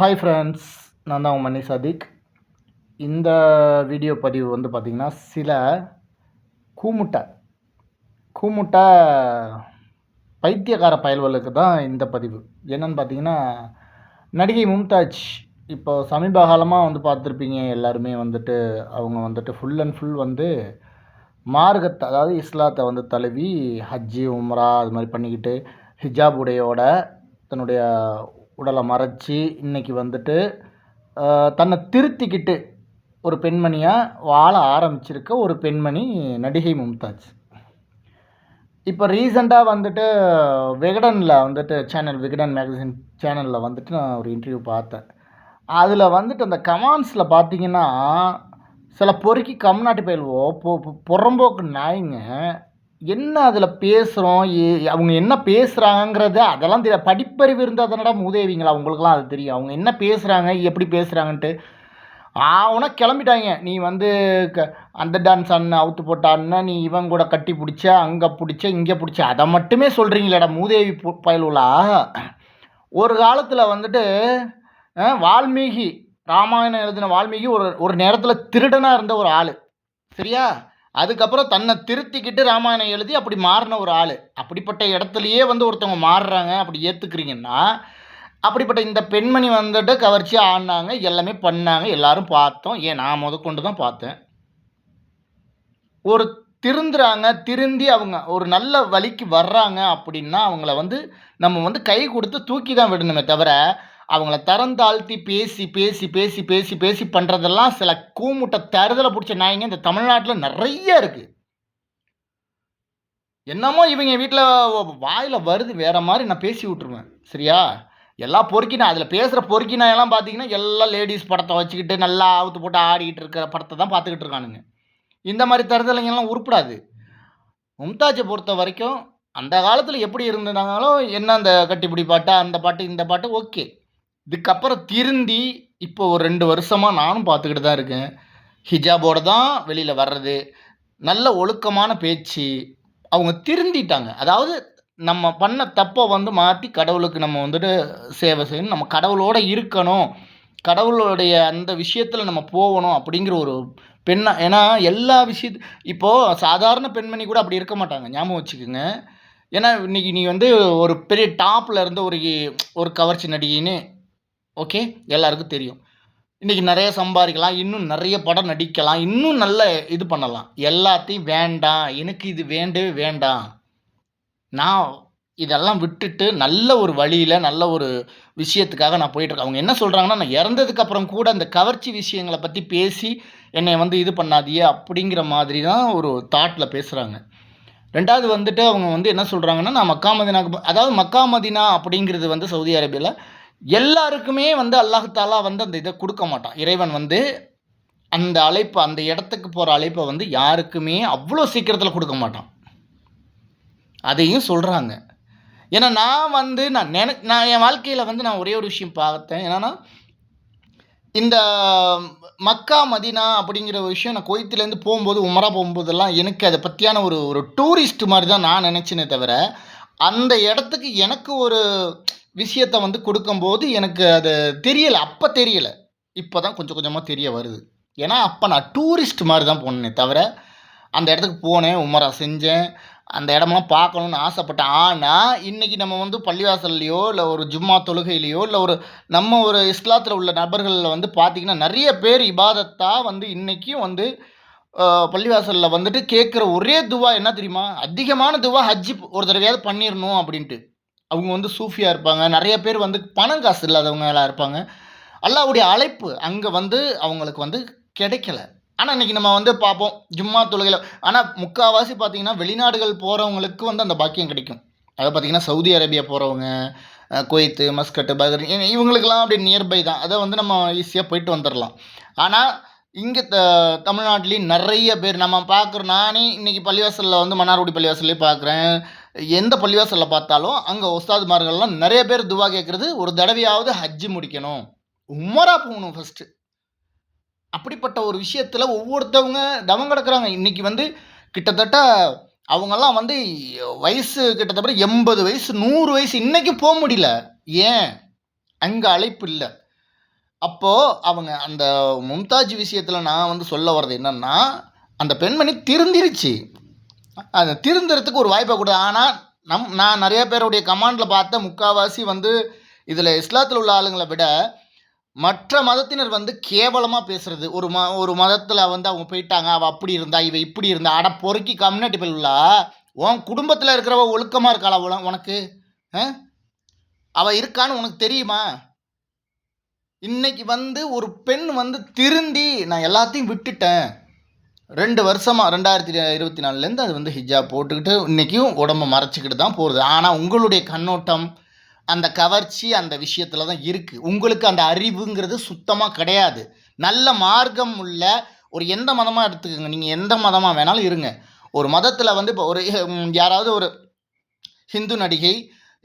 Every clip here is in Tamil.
ஹாய் ஃப்ரெண்ட்ஸ் நான் தான் உங்கள் மணி சதிக். இந்த வீடியோ பதிவு வந்து பார்த்திங்கன்னா சில கூமுட்டை கூமுட்டை பைத்தியக்கார பயல்களுக்கு தான் இந்த பதிவு. என்னன்னு பார்த்தீங்கன்னா நடிகை மும்தாஜ் இப்போ சமீப காலமாக வந்து பார்த்துருப்பீங்க எல்லாருமே வந்துட்டு அவங்க வந்துட்டு ஃபுல் அண்ட் ஃபுல் வந்து மார்க்கத்தை அதாவது இஸ்லாத்தை வந்து தழுவி ஹஜ்ஜி உம்ரா அது மாதிரி பண்ணிக்கிட்டு ஹிஜாப் உடையோட தன்னுடைய உடலை மறைச்சி இன்னைக்கு வந்துட்டு தன்னை திருத்திக்கிட்டு ஒரு பெண்மணியாக வாழ ஆரம்பிச்சிருக்க ஒரு பெண்மணி நடிகை மும்தாஜ். இப்போ ரீசெண்டாக வந்துட்டு விகடனில் வந்துட்டு சேனல் விகடன் மேகசின் சேனலில் வந்துட்டு நான் ஒரு இன்டர்வியூ பார்த்தேன். அதில் வந்துட்டு அந்த கமெண்ட்ஸில் பார்த்தீங்கன்னா சில பொறுக்கி கம்நாட்டு பயில்வோ பொ- புறம்போக்கு நாய்ங்க என்ன அதில் பேசுகிறோம் அவங்க என்ன பேசுகிறாங்கங்கிறது அதெல்லாம் தெரிய படிப்பறிவு இருந்தால் தானடா மூதேவிங்களா? அவங்களுக்குலாம் அது தெரியும். அவங்க என்ன பேசுகிறாங்க எப்படி பேசுகிறாங்கன்ட்டு ஆவுனா கிளம்பிட்டாங்க நீ வந்து க அந்த டான்ஸ் அண்ணன் அவுத்து போட்டான்னா அண்ணன் நீ இவன் கூட கட்டி பிடிச்ச அங்கே பிடிச்ச இங்கே பிடிச்ச அதை மட்டுமே சொல்கிறீங்களேடா மூதேவி பு- பயலுலா. ஒரு காலத்தில் வந்துட்டு வால்மீகி ராமாயணம் எழுதின வால்மீகி ஒரு ஒரு நேரத்தில் திருடனாக இருந்த ஒரு ஆள். சரியா? அதுக்கப்புறம் தன்னை திருத்திக்கிட்டு ராமாயணம் எழுதி அப்படி மாறின ஒரு ஆள். அப்படிப்பட்ட இடத்துலையே வந்து ஒருத்தவங்க மாறுறாங்க அப்படி ஏற்றுக்கிறீங்கன்னா அப்படிப்பட்ட இந்த பெண்மணி வந்துட்டு கவர்ச்சி ஆடினாங்க எல்லாமே பண்ணாங்க எல்லாரும் பார்த்தோம். ஏன் நான் முதற்கொண்டு தான் பார்த்தேன். ஒரு திருந்துறாங்க திருந்தி அவங்க ஒரு நல்ல வழிக்கு வர்றாங்க அப்படின்னா அவங்கள வந்து நம்ம வந்து கை கொடுத்து தூக்கி தான் விடணுமே தவிர அவங்கள தரந்தாழ்த்தி பேசி பேசி பேசி பேசி பேசி பண்ணுறதெல்லாம் சில கூமுட்டை தருதலை பிடிச்ச நாய்ங்க இந்த தமிழ்நாட்டில் நிறைய இருக்குது என்னமோ இவங்க வீட்டில் வாயில் வருது வேறு மாதிரி நான் பேசி விட்ருவேன் சரியா? எல்லா பொறுக்கினா அதில் பேசுகிற பொறுக்கினா எல்லாம் பார்த்தீங்கன்னா எல்லாம் லேடிஸ் படத்தை வச்சுக்கிட்டு நல்லா ஆவுத்து போட்டு ஆடிக்கிட்டு இருக்கிற படத்தை தான் பார்த்துக்கிட்டு இருக்கானுங்க. இந்த மாதிரி தருதலைங்கெல்லாம் உருப்படாது. மும்தாஜை பொறுத்த வரைக்கும் அந்த காலத்தில் எப்படி இருந்தாங்களோ என்ன அந்த கட்டிப்பிடி பாட்டு அந்த பாட்டு இந்த பாட்டு ஓகே. இதுக்கப்புறம் திருந்தி இப்போ ஒரு ரெண்டு வருஷமாக நானும் பார்த்துக்கிட்டு தான் இருக்கேன். ஹிஜாபோட தான் வெளியில் வர்றது. நல்ல ஒழுக்கமான பேச்சு. அவங்க திருந்திட்டாங்க. அதாவது நம்ம பண்ண தப்பை வந்து மாற்றி கடவுளுக்கு நம்ம வந்துட்டு சேவை செய்யணும். நம்ம கடவுளோட இருக்கணும். கடவுளுடைய அந்த விஷயத்தில் நம்ம போகணும் அப்படிங்கிற ஒரு பெண்ணா ஏன்னா எல்லா விஷயத்து இப்போது சாதாரண பெண்மணி கூட அப்படி இருக்க மாட்டாங்க. ஞாபகம் வச்சுக்கோங்க. ஏன்னா இன்னைக்கு நீ வந்து ஒரு பெரிய டாப்பில் இருந்த ஒரு ஒரு கவர்ச்சி நடிகைன்னு ஓகே? எல்லாருக்கும் தெரியும். இன்றைக்கி நிறைய சம்பாதிக்கலாம் இன்னும் நிறைய படம் நடிக்கலாம் இன்னும் நல்ல இது பண்ணலாம். எல்லாத்தையும் வேண்டாம். எனக்கு இது வேண்டவே வேண்டாம். நான் இதெல்லாம் விட்டுட்டு நல்ல ஒரு வழியில் நல்ல ஒரு விஷயத்துக்காக நான் போயிட்டுருக்கேன் அவங்க என்ன சொல்கிறாங்கன்னா நான் இறந்ததுக்கு அப்புறம் கூட அந்த கவர்ச்சி விஷயங்களை பற்றி பேசி என்னை வந்து இது பண்ணாதியே அப்படிங்கிற மாதிரி தான் ஒரு தாட்டில் பேசுகிறாங்க ரெண்டாவது வந்துட்டு அவங்க வந்து என்ன சொல்கிறாங்கன்னா நான் மக்கா மதினாக்கு அதாவது மக்கா மதினா அப்படிங்கிறது வந்து சவுதி அரேபியாவில் எல்லாருக்குமே வந்து அல்லாஹாலா வந்து அந்த இதை கொடுக்க மாட்டான். இறைவன் வந்து அந்த அழைப்பு அந்த இடத்துக்கு போகிற அழைப்பை வந்து யாருக்குமே அவ்வளோ சீக்கிரத்தில் கொடுக்க மாட்டான். அதையும் சொல்கிறாங்க ஏன்னா நான் வந்து நான் நினை நான் என் வாழ்க்கையில் வந்து நான் ஒரே ஒரு விஷயம் பார்த்தேன். என்னென்னா இந்த மக்கா மதினா அப்படிங்கிற விஷயம் நான் கோயத்துலேருந்து போகும்போது உமரா போகும்போதெல்லாம் எனக்கு அதை பற்றியான ஒரு ஒரு டூரிஸ்ட் மாதிரி தான் நான் நினச்சினே தவிர அந்த இடத்துக்கு எனக்கு ஒரு விஷயத்தை வந்து கொடுக்கும்போது எனக்கு அது தெரியலை. அப்போ தெரியலை. இப்போ தான் கொஞ்சம் கொஞ்சமாக தெரிய வருது. ஏன்னா அப்போ நான் டூரிஸ்ட் மாதிரி தான் போனேனே தவிர அந்த இடத்துக்கு போனேன் உமரா செஞ்சேன். அந்த இடமெல்லாம் பார்க்கணுன்னு ஆசைப்பட்டேன். ஆனால் இன்றைக்கி நம்ம வந்து பள்ளிவாசல்லையோ இல்லை ஒரு ஜும்மா தொழுகையிலையோ இல்லை ஒரு நம்ம ஒரு இஸ்லாத்தில் உள்ள நபர்களில் வந்து பார்த்திங்கன்னா நிறைய பேர் இபாதத்தாக வந்து இன்றைக்கும் வந்து பள்ளிவாசலில் வந்துட்டு கேட்குற ஒரே துவா என்ன தெரியுமா? அதிகமான துவா ஹஜ்ஜி ஒரு தடவையாவது பண்ணிடணும் அப்படின்ட்டு. அவங்க வந்து சூஃபியாக இருப்பாங்க. நிறைய பேர் வந்து பணம் காசு இல்லாதவங்க எல்லாம் இருப்பாங்க. அல்லாவுடைய அழைப்பு அங்கே வந்து அவங்களுக்கு வந்து கிடைக்கல. ஆனால் இன்றைக்கி நம்ம வந்து பார்ப்போம். ஜும்மா தொழுகையில் ஆனால் முக்கால்வாசி பார்த்தீங்கன்னா வெளிநாடுகள் போகிறவங்களுக்கு வந்து அந்த பாக்கியம் கிடைக்கும். அதை பார்த்திங்கன்னா சவுதி அரேபியா போகிறவங்க குவைத்து மஸ்கட்டு பஹ்ரைன் இவங்களுக்கெல்லாம் அப்படியே நியர்பை தான். அதை வந்து நம்ம ஈஸியாக போயிட்டு வந்துடலாம். ஆனால் இங்கே த தமிழ்நாட்டிலையும் நிறைய பேர் நம்ம பார்க்குறோம் நானே இன்றைக்கி பள்ளிவாசலில் வந்து மன்னார்குடி பள்ளிவாசல்லே பார்க்குறேன். எந்த பள்ளிவாசலில் பார்த்தாலும் அங்கே உஸ்தாதுமார்கள்லாம் நிறைய பேர் துவா கேட்குறது ஒரு தடவையாவது ஹஜ்ஜு முடிக்கணும். உமரா போகணும் ஃபஸ்ட்டு அப்படிப்பட்ட ஒரு விஷயத்தில் ஒவ்வொருத்தவங்க தவம் கிடக்குறாங்க. இன்றைக்கி வந்து கிட்டத்தட்ட அவங்கெல்லாம் வந்து வயசு கிட்டத்தட்ட எண்பது வயசு நூறு வயசு இன்றைக்கும் போக முடியல. ஏன்? அங்கே அழைப்பு இல்லை. அப்போது அவங்க அந்த மும்தாஜ் விஷயத்தில் நான் வந்து சொல்ல வர்றது என்னன்னா அந்த பெண்மணி திருந்திருச்சு. அது திருந்துறதுக்கு ஒரு வாய்ப்பை கொடு. ஆனால் நம் நான் நிறைய பேருடைய கமாண்டில் பார்த்த முக்காவாசி வந்து இதில் இஸ்லாத்தில் உள்ள ஆளுங்களை விட மற்ற மதத்தினர் வந்து கேவலமாக பேசுகிறது ஒரு ம ஒரு மதத்தில் வந்து அவங்க போயிட்டாங்க அவள் அப்படி இருந்தா இவ இப்படி இருந்தா அட பொறுக்கி கம்யூனிட்டி பிள்ளா உன் குடும்பத்தில் இருக்கிறவ ஒழுக்கமாக இருக்காளா உன- உனக்கு? ஆ? இருக்கான்னு உனக்கு தெரியுமா? இன்னைக்கு வந்து ஒரு பெண் வந்து திருந்தி நான் எல்லாத்தையும் விட்டுட்டேன். ரெண்டு வருஷமாக ரெண்டாயிரத்தி இருபத்தி நாலுலேருந்து அது வந்து ஹிஜாப் போட்டுக்கிட்டு இன்றைக்கும் உடம்பை மறைச்சிக்கிட்டு தான் போகிறது ஆனால் உங்களுடைய கண்ணோட்டம் அந்த கவர்ச்சி அந்த விஷயத்தில் தான் இருக்குது உங்களுக்கு அந்த அறிவுங்கிறது சுத்தமாக கிடையாது. நல்ல மார்க்கம் உள்ள ஒரு எந்த மதமாக எடுத்துக்கோங்க. நீங்கள் எந்த மதமாக வேணாலும் இருங்க. ஒரு மதத்தில் வந்து இப்போ ஒரு யாராவது ஒரு ஹிந்து நடிகை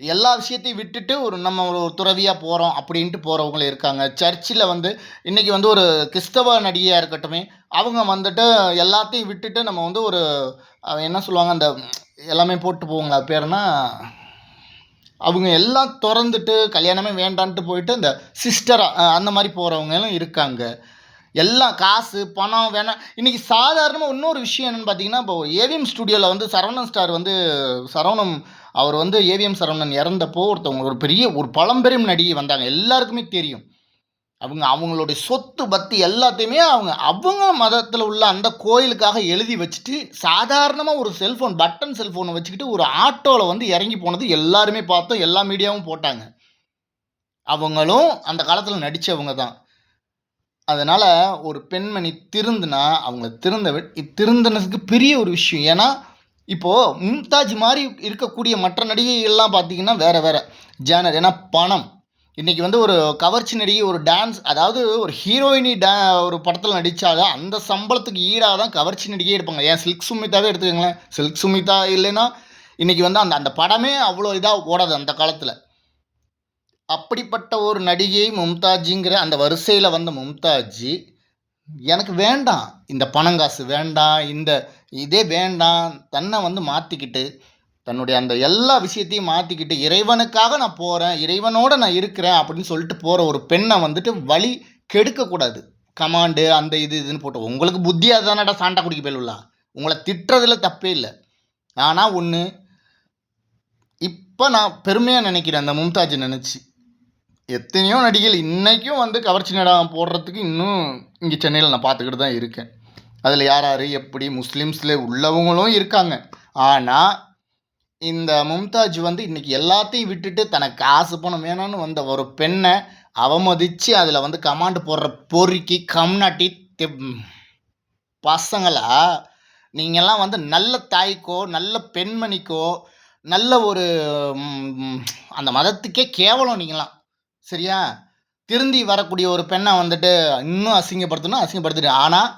எல்லா விஷயத்தையும் விட்டுட்டு ஒரு நம்ம ஒரு துறவியாக போகிறோம் அப்படின்ட்டு போகிறவங்களும் இருக்காங்க. சர்ச்சில் வந்து இன்றைக்கி வந்து ஒரு கிறிஸ்தவ நடிகையாக இருக்கட்டுமே அவங்க வந்துட்டு எல்லாத்தையும் விட்டுட்டு நம்ம வந்து ஒரு என்ன சொல்லுவாங்க அந்த எல்லாமே போட்டு போவாங்களா பேர்னா அவங்க எல்லாம் திறந்துட்டு கல்யாணமே வேண்டான்ட்டு போயிட்டு இந்த சிஸ்டராக அந்த மாதிரி போகிறவங்களும் இருக்காங்க. எல்லாம் காசு பணம் வேணாம் இன்றைக்கி சாதாரணமாக இன்னொரு விஷயம் என்னென்னு பார்த்தீங்கன்னா இப்போ ஏவிஎம் ஸ்டுடியோவில் வந்து சரவணன் ஸ்டார் வந்து சரவணம் அவர் வந்து ஏவிஎம் சரவணன் இறந்தப்போ ஒருத்தவங்க ஒரு பெரிய ஒரு பழம்பெரும் நடிகை வந்தாங்க. எல்லாருக்குமே தெரியும். அவங்க அவங்களுடைய சொத்து பத்தி எல்லாத்தையுமே அவங்க அவங்க மதத்தில் உள்ள அந்த கோயிலுக்காக எழுதி வச்சுட்டு சாதாரணமாக ஒரு செல்ஃபோன் பட்டன் செல்ஃபோனை வச்சுக்கிட்டு ஒரு ஆட்டோவில் வந்து இறங்கி போனது எல்லாருமே பார்த்தோம். எல்லா மீடியாவும் போட்டாங்க. அவங்களும் அந்த காலத்தில் நடித்தவங்க தான். அதனால் ஒரு பெண்மணி திருந்துனா அவங்கள திருந்த திருந்தனதுக்கு பெரிய ஒரு விஷயம். ஏன்னா இப்போது மும்தாஜ் மாதிரி இருக்கக்கூடிய மற்ற நடிகைகள்லாம் பார்த்தீங்கன்னா வேறு வேறு. ஜேனர் ஏன்னா பணம். இன்றைக்கி வந்து ஒரு கவர்ச்சி நடிகை ஒரு டான்ஸ் அதாவது ஒரு ஹீரோயினி டே ஒரு படத்தில் நடித்தாதான் அந்த சம்பளத்துக்கு ஈடாக தான் கவர்ச்சி நடிகையே இருப்பாங்க. ஏன் சில்க் சுமிதாவே எடுத்துக்கோங்களேன். சில்க் சுமிதா இல்லைன்னா இன்றைக்கி வந்து அந்த அந்த படமே அவ்வளோ இதாக ஓடாது அந்த காலத்தில். அப்படிப்பட்ட ஒரு நடிகை மும்தாஜிங்கிற அந்த வரிசையில் வந்த மும்தாஜி எனக்கு வேண்டாம். இந்த பணங்காசு வேண்டாம். இந்த இதே வேண்டாம். தன்னை வந்து மாற்றிக்கிட்டு தன்னுடைய அந்த எல்லா விஷயத்தையும் மாற்றிக்கிட்டு இறைவனுக்காக நான் போகிறேன் இறைவனோடு நான் இருக்கிறேன் அப்படின்னு சொல்லிட்டு போகிற ஒரு பெண்ணை வந்துட்டு வழி கெடுக்கக்கூடாது. கமாண்டு அந்த இது இதுன்னு போட்டு உங்களுக்கு புத்தி அதுதானடா சாண்டா குடிக்க போயிடலாம் உங்களை திட்டுறதுல தப்பே இல்லை. ஆனால் ஒன்று இப்போ நான் பெருமையாக நினைக்கிறேன் அந்த மும்தாஜ் நினச்சி. எத்தனையோ நடிகைகள் இன்றைக்கும் வந்து கவர்ச்சி நடம் போடுறதுக்கு இன்னும் இங்கே சென்னையில் நான் பார்த்துக்கிட்டு தான் இருக்கேன். அதில் யார் யார் எப்படி? முஸ்லீம்ஸில் உள்ளவங்களும் இருக்காங்க. ஆனால் இந்த மும்தாஜ் வந்து இன்றைக்கி எல்லாத்தையும் விட்டுட்டு தனக்கு காசு பணம் வேணும்னு வந்த ஒரு பெண்ணை அவமதித்து அதில் வந்து கமாண்டு போடுற பொறுக்கி கம்நாட்டி பசங்களா நீங்கள்லாம் வந்து நல்ல தாய்க்கோ நல்ல பெண்மணிக்கோ நல்ல ஒரு அந்த மதத்துக்கே கேவலம் நீங்களாம் சரியா? திருந்தி வரக்கூடிய ஒரு பெண்ணை வந்துட்டு இன்னும் அசிங்கப்படுத்தணும் அசிங்கப்படுத்திட்டு. ஆனால்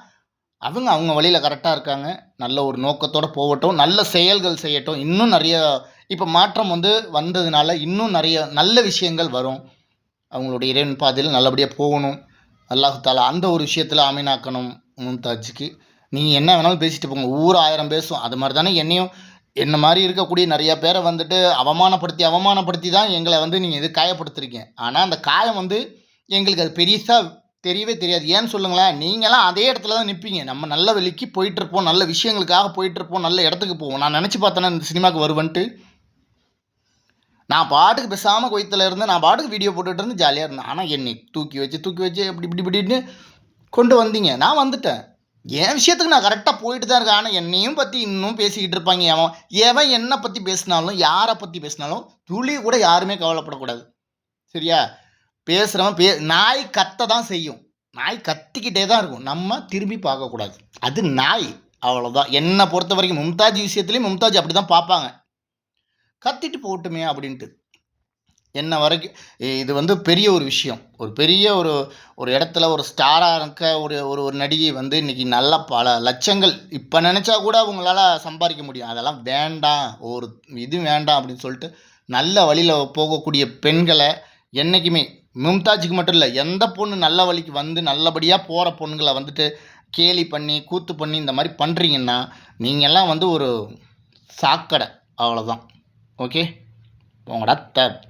அவங்க அவங்க வழியில் கரெக்டாக இருக்காங்க. நல்ல ஒரு நோக்கத்தோடு போகட்டும். நல்ல செயல்கள் செய்யட்டும். இன்னும் நிறைய இப்போ மாற்றம் வந்து வந்ததுனால இன்னும் நிறைய நல்ல விஷயங்கள் வரும். அவங்களுடைய இறைவன் பாதையில் நல்லபடியாக போகணும். அல்லாஹால அந்த ஒரு விஷயத்தில் அமீனாக்கணும் மும்தாஜுக்கு. நீங்கள் என்ன வேணாலும் பேசிட்டு போங்க. ஊர் ஆயிரம் பேசும். அது மாதிரி தானே என்னையும் என்ன மாதிரி இருக்கக்கூடிய நிறைய பேரை வந்துட்டு அவமானப்படுத்தி அவமானப்படுத்தி தான் எங்களை வந்து நீங்கள் இது காயப்படுத்திருக்கீங்க ஆனால் அந்த காயம் வந்து எங்களுக்கு அது பெருசாக தெரியவே தெரியாது. ஏன்னு சொல்லுங்களேன் நீங்களாம் அதே இடத்துல தான் நிற்பீங்க நம்ம நல்ல வெளிக்கு போயிட்டுருப்போம் நல்ல விஷயங்களுக்காக போயிட்டுருப்போம் நல்ல இடத்துக்கு போவோம். நான் நினச்சி பார்த்தேன்னா இந்த சினிமாவுக்கு வருவன்ட்டு. நான் பாட்டுக்கு பேசாமல் கொய்த்தில் இருந்து நான் பாட்டுக்கு வீடியோ போட்டுட்டு இருந்து ஜாலியாக இருந்தேன். ஆனால் என்னை தூக்கி வச்சு தூக்கி வச்சு இப்படி இப்படி இப்படின்னு கொண்டு வந்தீங்க. நான் வந்துட்டேன். என் விஷயத்துக்கு நான் கரெக்டாக போயிட்டு தான் இருக்கேன். ஆனால் என்னையும் பற்றி இன்னும் பேசிக்கிட்டு இருப்பாங்க. எவன் எவன் என்னை பற்றி பேசினாலும் யாரை பற்றி பேசினாலும் துளி கூட யாருமே கவலைப்படக்கூடாது. சரியா? பேசுகிறவன் பே நாய் கத்த தான் செய்யும். நாய் கத்திக்கிட்டே தான் இருக்கும். நம்ம திரும்பி பார்க்கக்கூடாது. அது நாய். அவ்வளோதான் என்னை பொறுத்த வரைக்கும் மும்தாஜ் விஷயத்துலேயும் மும்தாஜ் அப்படி தான் பார்ப்பாங்க. கத்திட்டு போகட்டுமே அப்படின்ட்டு. என்ன வரைக்கும் இது வந்து பெரிய ஒரு விஷயம். ஒரு பெரிய ஒரு ஒரு இடத்துல ஒரு ஸ்டாராக இருக்க ஒரு ஒரு ஒரு நடிகை வந்து இன்னைக்கு நல்ல பல லட்சங்கள். இப்போ நினச்சா கூட அவங்களால சம்பாதிக்க முடியும். அதெல்லாம் வேண்டாம். ஒரு இது வேண்டாம் அப்படின்னு சொல்லிட்டு நல்ல வழியில் போகக்கூடிய பெண்களை என்றைக்குமே மும்தாஜுக்கு மட்டும் இல்லை எந்த பொண்ணு நல்ல வழிக்கு வந்து நல்லபடியாக போகிற பொண்ணுங்களை வந்துட்டு கேலி பண்ணி கூத்து பண்ணி இந்த மாதிரி பண்ணுறீங்கன்னா நீங்கள்லாம் வந்து ஒரு சாக்கடை. அவ்வளோதான் ஓகே உங்களோட த